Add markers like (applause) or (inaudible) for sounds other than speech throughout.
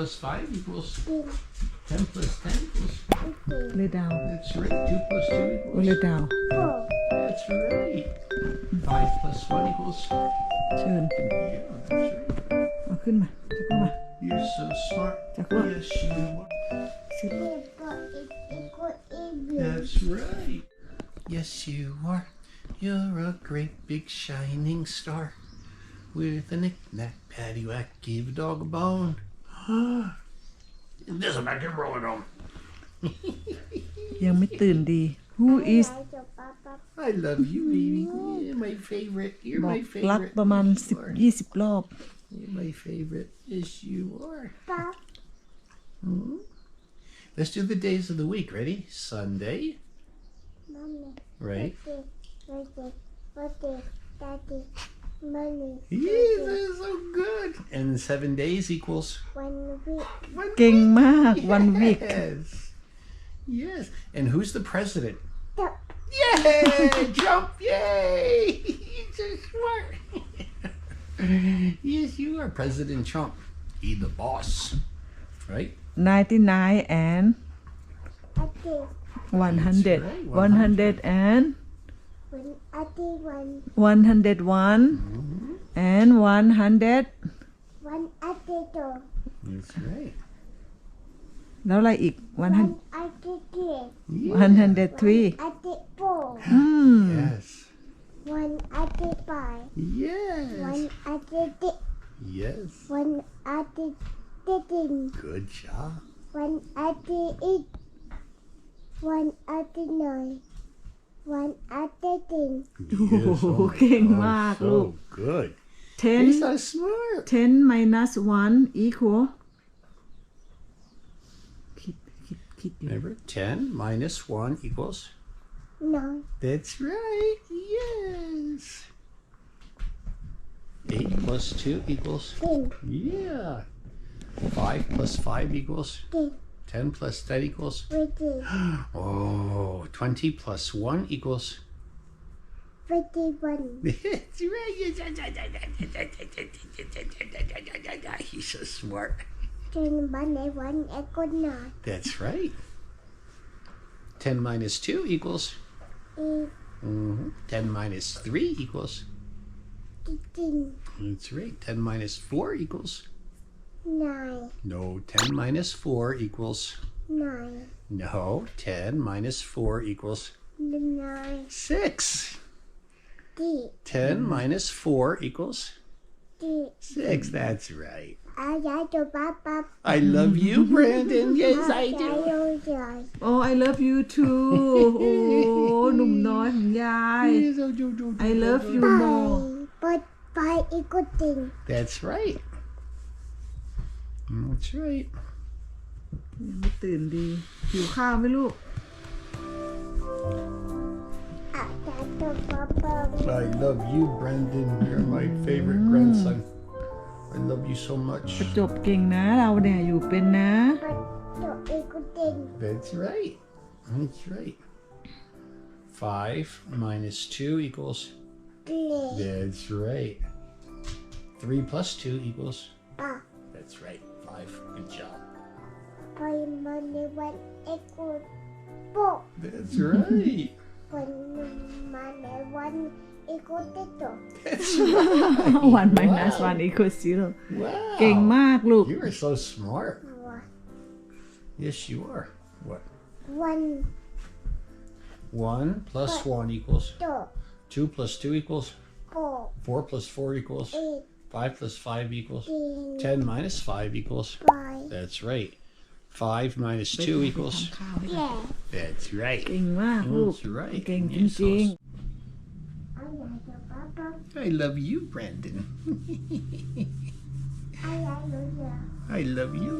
plus five equals din ten plus ten equals. itin เลยดาว That's right. Two plus two โอ้เลย equals. ดาว po That's right. Five plus one equals. เชิญ Yeah, that's right. เอาขึ้นมาจักรมา You're so smart. Jacob. Yes, you are. สิบ lipa ikutin That's right. Yes, you are. You're a great big shining star. With a knick-knack, paddywhack, give a dog a bone. this is (laughs) back and rolling on. ยังไม่ตื่นดี Who is I do papa I love you, baby. You're my favorite. You're บอก my รัก favorite. ประมาณ You สิบ are. ยี่สิบรอบ You're my favorite. Yes, you are. pa Let's do the days of the week. Ready? Sunday, mami right? Monday Monday Daddy Money. Yes, that's so good. And seven days equals one week. King. Mark, one week. Yes. And who's the president? Jump. Yay! (laughs) Jump! Yay! (laughs) He's so smart. (laughs) yes, you are President Trump. He the boss, right? Ninety-nine and. 100. Right. 100. 100 and one Ati one 101 and 100 one Ati two That's right. แล้วอะไรอีก100 one Ati three 103 Ati four อืม Yes. one Ati five Yes. one Ati six Yes. one Ati thirteen Good job. one Ati eight one Ati nine one Ati ten (laughs) Yes. Oh, king Mark, so look. good. 10 He's so smart. 10 minus 1 equal คิดคิดคิดอยู่ Remember, 10 minus 1 equals nine That's right. Yes. 8 plus 2 equals. ten Yeah. 5 plus 5 equals. ten 10 plus 10 equals. fifty (gasps) Oh, 20 plus 1 equals. fifty one That's (laughs) right. He's so smart. ten one one equal nine That's right. 10 minus 2 equals. eight mhm. 10 minus 3 equals. fifteen That's right. 10 minus 4 equals. nine No, 10 minus 4 equals. nine No, 10 minus 4 equals nine 6. D 10 minus 4 equals D 6. That's right. I got to papa I love you, Brandon. (laughs) Yes, I do. do. Oh I love you too (laughs) โอ้หนุ่มน้อยของยาย Yes, oh, do, do, do, I do, love do. you more But by equal thing. That's right. That's right. ยังไม่ตื่นดีหิวข้าวไหมลูก I got to papa. I love you, Brandon. You're my favorite grandson. I love you so much. ประจบเก่งนะเราเนี่ยอยู่เป็นนะ But to equal thing. That's right. That's right. 5 minus 2 equals. Play. That's right. 3 plus 2 equals. Ah. That's right. 5. Good job. By money one equal four. That's right. When money one equal two. That's (laughs) right. วัน minus Wow. one equals zero Wow. เก่งมากลูก You are so smart. One. Yes, you are. What? One 1 plus 1 equals. two 2 plus 2 equals. four 4 plus 4 equals. eight 5 plus 5 equals. ten 10 minus 5 equals. five That's right. Five minus two ไป equals. ทำข้าวให้ Yeah. That's right. เก่งมากลูก That's right. เก่งจ Yes, ริง awesome. I like the papa. I love you, Brandon. I like the I love you.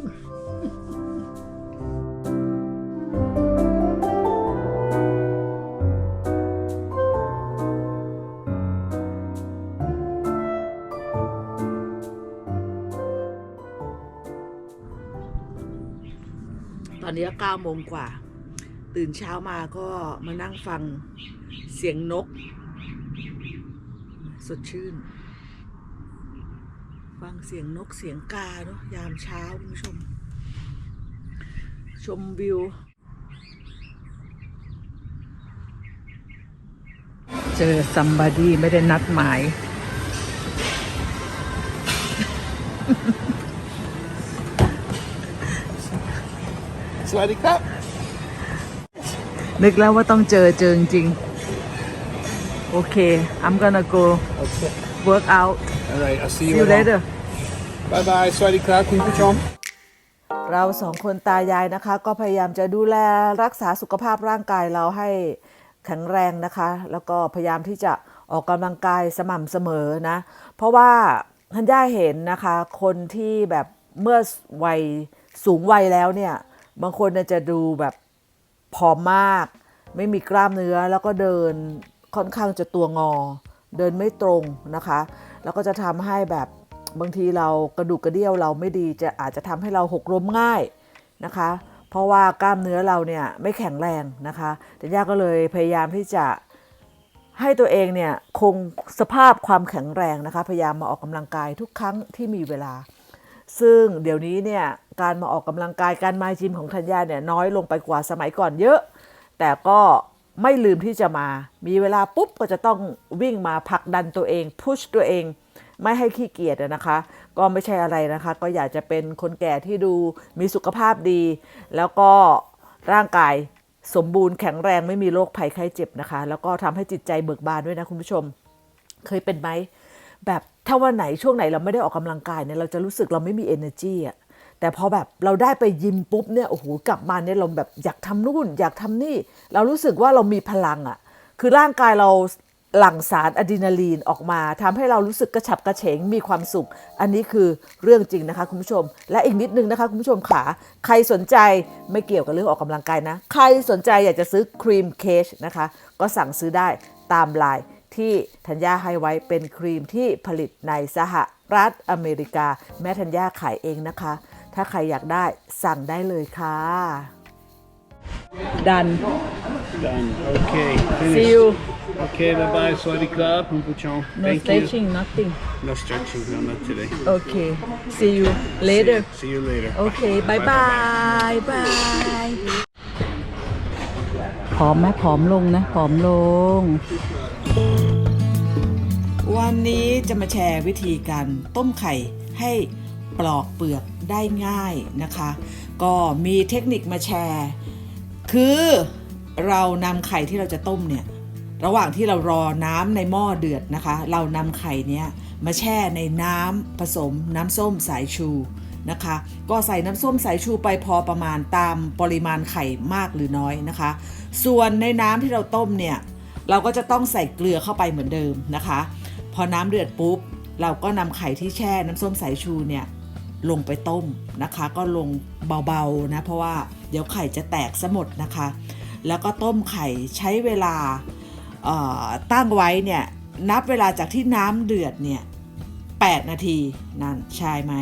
ตอนนี้เก้าโมงกว่า ตื่นเช้ามาก็มานั่งฟังเสียงนก สดชื่น ฟังเสียงนกเสียงกาเนาะยามเช้าคุณผู้ชม ชมวิวเจอซัมบ o ดี้ไม่ได้นัดหมาย Sweaty cup. นึกแล้วว่าต้องเจอเจอจริงๆโอเค I'm gonna go Okay. work out All right. I'll see see you, you later Bye bye, Sweaty cup. Kun ku chom. เราสองคนตายายนะคะ ก็พยายามจะดูแลรักษาสุขภาพร่างกายเราให้แข็งแรงนะคะ แล้วก็พยายามที่จะออกกำลังกายสม่ำเสมอนะ เพราะว่าท่านย่าเห็นนะคะ คนที่แบบเมื่อวัยสูงวัยแล้วเนี่ย บางคนจะดูแบบผอมมาก ไม่มีกล้ามเนื้อแล้วก็เดินค่อนข้างจะตัวงอ เดินไม่ตรงนะคะ แล้วก็จะทำให้แบบบางทีเรากระดูกกระเดี่ยวเราไม่ดีจะอาจจะทำให้เราหกล้มง่ายนะคะ เพราะว่ากล้ามเนื้อเราเนี่ยไม่แข็งแรงนะคะแต่ย่าก็เลยพยายามที่จะให้ตัวเองเนี่ยคงสภาพความแข็งแรงนะคะ พยายามมาออกกำลังกายทุกครั้งที่มีเวลา ซึ่งเดี๋ยวนี้เนี่ย การมาออกกำลังกายการมาจิมของธัญญาเนี่ยน้อยลงไปกว่าสมัยก่อนเยอะ แต่ก็ไม่ลืมที่จะมา มีเวลาปุ๊บก็จะต้องวิ่งมาผลักดันตัวเองพุชตัวเอง ไม่ให้ขี้เกียจนะคะ ก็ไม่ใช่อะไรนะคะ ก็อยากจะเป็นคนแก่ที่ดูมีสุขภาพดี แล้วก็ร่างกายสมบูรณ์แข็งแรงไม่มีโรคภัยไข้เจ็บนะคะ แล้วก็ทำให้จิตใจเบิกบานด้วยนะคุณผู้ชม เคยเป็นไหมแบบถ้าวันไหนช่วงไหนเราไม่ได้ออกกำลังกายเนี่ยเราจะรู้สึกเราไม่มี energy อะ แต่พอแบบเราได้ไปยิมปุ๊บเนี่ยโอ้โหกลับมาเนี่ยเราแบบอยากทำนู่น อยากทำนี่ เรารู้สึกว่าเรามีพลังอะคือร่างกายเราหลั่งสารอะดรีนาลีนออกมาทำให้เรารู้สึกกระฉับกระเฉงมีความสุข อันนี้คือเรื่องจริงนะคะคุณผู้ชม และอีกนิดนึงนะคะคุณผู้ชมขาใครสนใจไม่เกี่ยวกับเรื่องออกกำลังกายนะ ใครสนใจอยากจะซื้อครีมเคชนะคะ ก็สั่งซื้อได้ตามไลน์ที่ธัญญาให้ไว้เป็นครีมที่ผลิตในสหรัฐอเมริกา แม่ธัญญาขายเองนะคะ ถ้าใครอยากได้สั่งได้เลยค่ะดัน Done. Okay. see you Okay. Bye bye, Sweaty cup. Kun ku chom. no stretching nothing No stretching. No, not today. okay see you later See you later. โอเคบายบายบายผอมไหมผอมลงนะผอมลง วันนี้จะมาแชร์วิธีการต้มไข่ให้ ปลอกเปลือกได้ง่ายนะคะ ก็มีเทคนิคมาแชร์ คือเรานำไข่ที่เราจะต้มเนี่ยระหว่างที่เรารอน้ำในหม้อเดือดนะคะ เรานำไข่เนี้ยมาแช่ในน้ำผสมน้ำส้มสายชูนะคะ ก็ใส่น้ำส้มสายชูไปพอประมาณตามปริมาณไข่มากหรือน้อยนะคะ ส่วนในน้ำที่เราต้มเนี่ยเราก็จะต้องใส่เกลือเข้าไปเหมือนเดิมนะคะ พอน้ำเดือดปุ๊บ เราก็นำไข่ที่แช่น้ำส้มสายชูเนี่ย ลงไปต้มนะคะ ก็ลงเบาๆนะเพราะว่าเดี๋ยวไข่จะแตกซะหมดนะคะ แล้วก็ต้มไข่ใช้เวลาตั้งไว้เนี่ยนับเวลาจากที่น้ำเดือดเนี่ย8นาทีนั่นใช่ไหม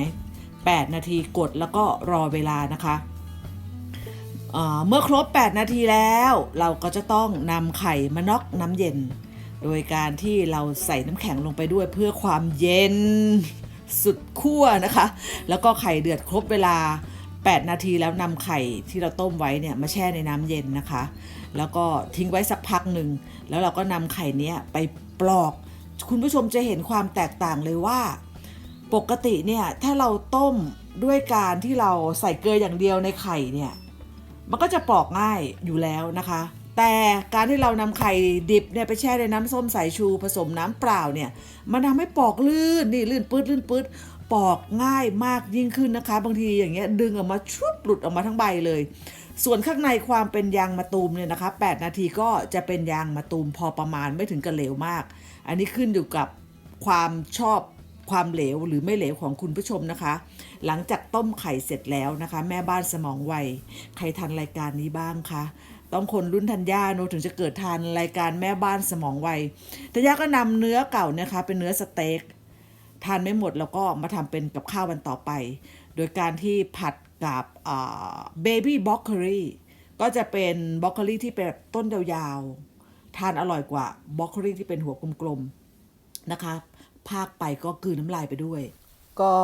8นาทีกดแล้วก็รอเวลานะคะเเมื่อครบ 8 นาทีแล้วเราก็จะต้องนำไข่มาน็อกน้ำเย็น โดยการที่เราใส่น้ำแข็งลงไปด้วยเพื่อความเย็น สุดขั้วนะคะ แล้วก็ไข่เดือดครบเวลา 8 นาทีแล้วนำไข่ที่เราต้มไว้เนี่ยมาแช่ในน้ำเย็นนะคะ แล้วก็ทิ้งไว้สักพักหนึ่ง แล้วเราก็นำไข่เนี้ยไปปลอก คุณผู้ชมจะเห็นความแตกต่างเลยว่า ปกติเนี่ยถ้าเราต้มด้วยการที่เราใส่เกลืออย่างเดียวในไข่เนี่ย มันก็จะปลอกง่ายอยู่แล้วนะคะ แต่การที่เรานำไข่ดิบเนี่ยไปแช่ในน้ำส้มสายชูผสมน้ำเปล่าเนี่ยมันทำให้ปอกลื่นนี่ลื่นปื๊ดลื่นปื๊ดปอกง่ายมากยิ่งขึ้นนะคะ บางทีอย่างเงี้ยดึงออกมาชุบหลุดออกมาทั้งใบเลย ส่วนข้างในความเป็นยางมะตูมเนี่ยนะคะ 8 นาทีก็จะเป็นยางมะตูมพอประมาณไม่ถึงกับเหลวมาก อันนี้ขึ้นอยู่กับความชอบความเหลวหรือไม่เหลวของคุณผู้ชมนะคะ หลังจากต้มไข่เสร็จแล้วนะคะ แม่บ้านสมองไวใครทันรายการนี้บ้างคะ ต้องคนรุ่นทันย่าโนถึงจะเกิดทันรายการแม่บ้านสมองไวทันย่าก็นำเนื้อเก่านะคะเป็นเนื้อสเต็กทานไม่หมดแล้วก็มาทำเป็นกับข้าววันต่อไป โดยการที่ผัดกับเบบี้บล็อกเกอรี่ก็จะเป็นบล็อกเกอรี่ที่เป็นแบบต้นยาวๆ ทานอร่อยกว่าบล็อกเกอรี่ที่เป็นหัวกลมๆนะคะ ภาคไปก็กืนน้ำลายไปด้วย ก็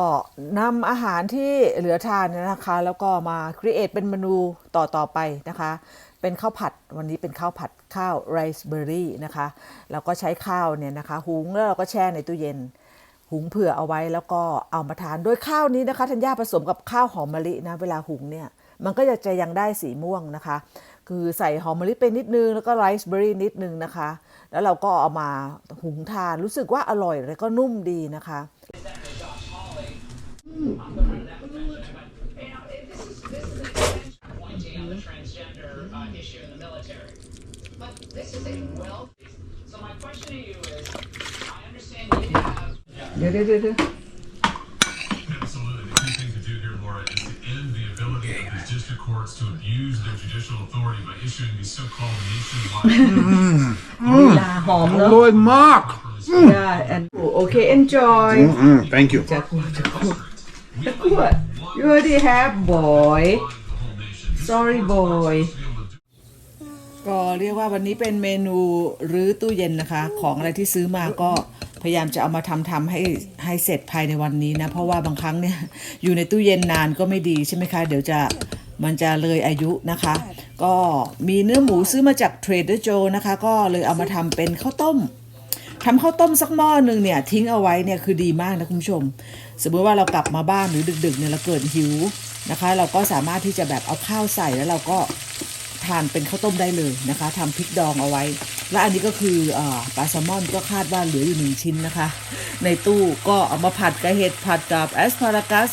นำอาหารที่เหลือทานนะคะ แล้วก็มาครีเอทเป็นเมนูต่อต่อไปนะคะ เป็นข้าวผัดวันนี้เป็นข้าวผัดข้าวไรซ์เบอร์รี่นะคะแล้วก็ใช้ข้าวเนี่ยนะคะ หุงแล้วเราก็แช่ในตู้เย็น หุงเผื่อเอาไว้แล้วก็เอามาทานโดยข้าวนี้นะคะธัญญาผสมกับข้าวหอมมะลินะเวลาหุงเนี่ยมันก็จะจะยังได้สีม่วงนะคะ คือใส่หอมมะลิไปนิดนึง แล้วก็ไรซ์เบอร์รี่นิดนึงนะคะ แล้วเราก็เอามาหุงทานรู้สึกว่าอร่อยแล้วก็นุ่มดีนะคะ เดี๋ยวเดี๋ยาหอมเนอะ Good mark. ยาแโอเค enjoy Mm-mm, thank you. จะกลัยั่ว you already have boy sorry boy ก็เรียกว่าวันนี้เป็นเมนูรื้อตู้เย็นนะคะ ของอะไรที่ซื้อมาก็ พยายามจะเอามาทำทำให้ให้เสร็จภายในวันนี้นะ เพราะว่าบางครั้งเนี่ยอยู่ในตู้เย็นนานก็ไม่ดีใช่ไหมคะ เดี๋ยวจะมันจะเลยอายุนะคะ ก็มีเนื้อหมูซื้อมาจาก Trader Joe นะคะ ก็เลยเอามาทำเป็นข้าวต้มทำข้าวต้มสักหม้อหนึ่งเนี่ยทิ้งเอาไว้เนี่ยคือดีมากนะคุณผู้ชม สมมติว่าเรากลับมาบ้านหรือดึกๆเนี่ยเราเกิดหิวนะคะ เราก็สามารถที่จะแบบเอาข้าวใส่แล้วเราก็ทานเป็นข้าวต้มได้เลยนะคะทำพริกดองเอาไว้ และอันนี้ก็คืออปลาแซลมอนก็คาดว่าเหลืออยู่หนึ่งชิ้นนะคะ ในตู้ก็เอามาผัดกับเห็ดผัดกับแอสพารากัส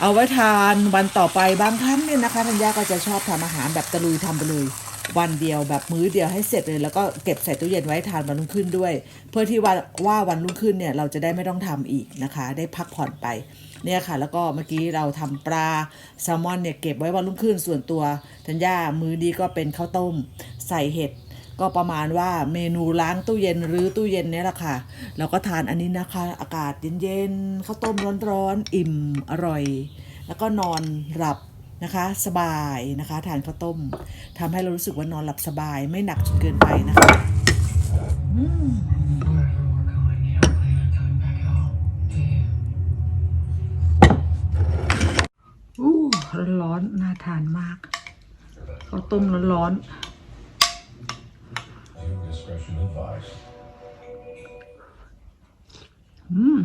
เอาไว้ทานวันต่อไปบางครั้งเนี่ยนะคะธัญญาก็จะชอบทำอาหารแบบตะลุยทำไปเลยวันเดียวแบบมื้อเดียวให้เสร็จเลย แล้วก็เก็บใส่ตู้เย็นไว้ทานวันรุ่งขึ้นด้วย เพื่อที่ว่าว่าวันรุ่งขึ้นเนี่ยเราจะได้ไม่ต้องทำอีกนะคะ ได้พักผ่อนไปเนี่ยค่ะ แล้วก็เมื่อกี้เราทำปลาแซลมอนเนี่ยเก็บไว้วันรุ่งขึ้นส่วนตัวธัญญามื้อนี้ก็เป็นข้าวต้ม ใส่เห็ด ก็ประมาณว่าเมนูล้างตู้เย็นหรือตู้เย็นเนี่ยแหละค่ะ เราก็ทานอันนี้นะคะ อากาศเย็นๆข้าวต้มร้อนๆอิ่มอร่อย แล้วก็นอนหลับนะคะสบายนะคะทานข้าวต้มทำให้เรารู้สึกว่านอนหลับสบายไม่หนักจนเกินไปนะคะอู้ร้อนๆน่าทานมากข้าวต้มร้อนๆ discretion advised. อืม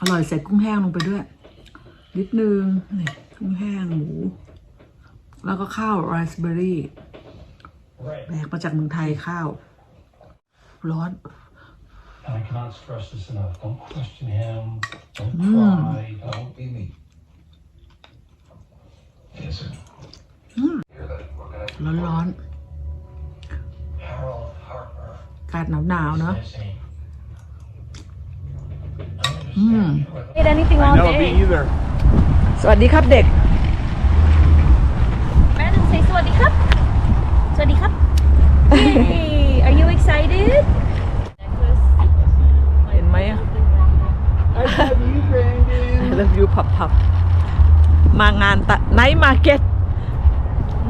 อร่อยใส่กุ้งแห้งลงไปด้วย นิดนึงนี่กุ้งแห้งหมู แล้วก็ข้าวไรซ์เบอร์รี่แบกมาจากเมืองไทยข้าว ร้อน And I cannot stress this enough. Don't question him. Don't cry. Don't be mean. Yes, sir. ร้อนร้ กาศหนาวหนาวๆเนาะ Missing. Mm. Did anything all day. either. สวัสดีครับเด็ก Brandon, say สวัสดีครับสวัสดีครับ Yay! Are you excited? เห็นไหมอะ I love you, Brandon. I love you พับพับมางานตะไนท์มาร์เก็ต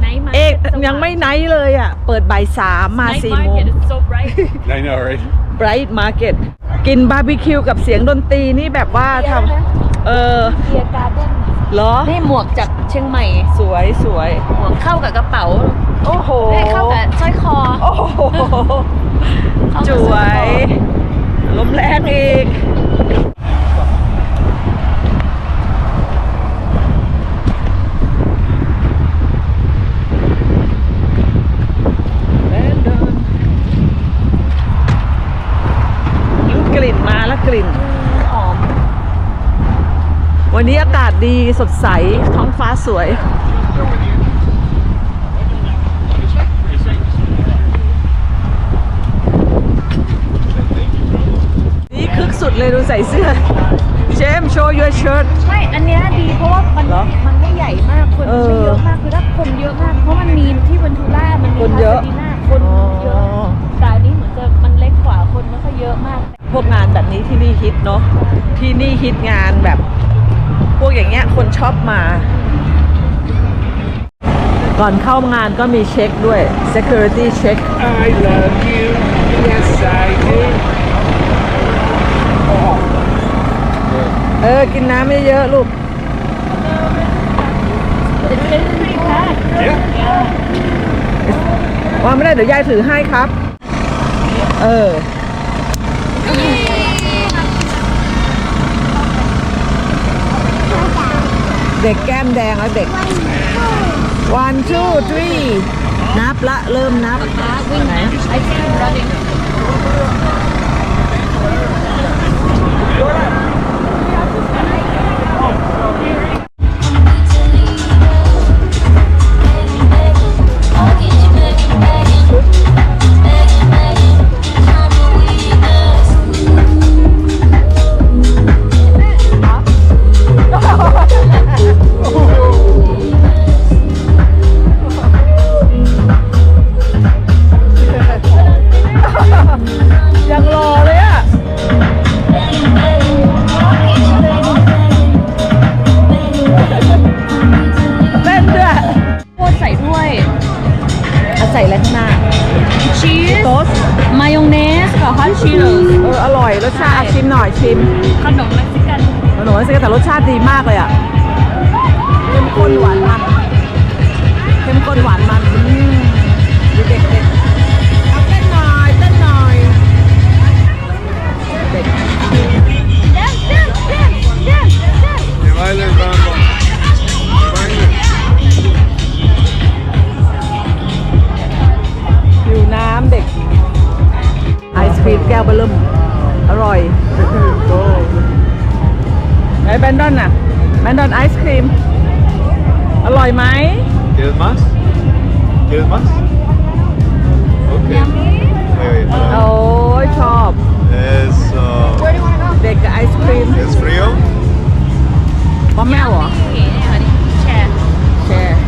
Night เอก market ยังไม่ไนท์เลยอะ เปิดบ่ายสามมา Night สี่โมง market is so bright. I know, right? Bright Market กินบาร์บีคิวกับเสียงดนตรีนี่แบบว่าทำเออเบียร์การ์เด้นเหรอนี่หมวกจากเชียงใหม่ สวยสวยหมวกเข้ากับกระเป๋า โอ้โหได้เข้ากับสร้อยคอ โอ้โหเข้าสกับวร้อย คอ ลมแรงอีก กลิ่นมาแล้วกลิ่น หอม นี้อากาศดี สดใส ท้องฟ้าสวย นี่คึกสุดเลยดูใส่เสื้อ เจมโชว์ your shirt ไม่ อันเนี้ยดีเพราะว่ามันเหรอมันไม่ใหญ่มาก คนเอไม่อเยอะมากคือถ้าคนเยอะมาก เพราะมันมีที่เวนทูล่ามันมีคนเยอะ พาสดีน่าคนเยอะอ๋อแต่อันนี้เหมือนจะมันเล็กกว่าคนไม่ค่อยเยอะมาก พวกงานแบบนี้ที่นี่ฮิตเนาะที่นี่ฮิตงานแบบ พวกอย่างเงี้ยคนชอบมา ก่อนเข้างานก็มีเช็คด้วย security check I love you. Yes, I do. เออ กินน้ำเยอะๆลูก It's pretty packed. Yeah. วางไม่ได้เดี๋ยวยายถือให้ครับ เออ เด็กแก้มแดงแล้วเด็ก one two three นับละเริ่มนับวิ่งไหนะ ชิมหน่อยชิมขนมเม็กซิกันขนมสิแต่รสชาติดีมากเลยอะเข้มข้นหวานมันเข้มข้นหวานมันอืมดูเด็กเด็กเอาเต้นหน่อยเต้นหน่อยเด็ก Dance, dance, dance, dance, dance. หิวน้ำเด็ก ไอศครีมแก้วเบอร์เริ่มอร่อย ไอ้แบนดอนน่ะแบนดอนไอศครีม อร่อยไหม Quieres más? ¿Quieres โอ้คยชอบเด็กกับไอศครีม es frío. ป้อแม่เหรอ แชร์แชร์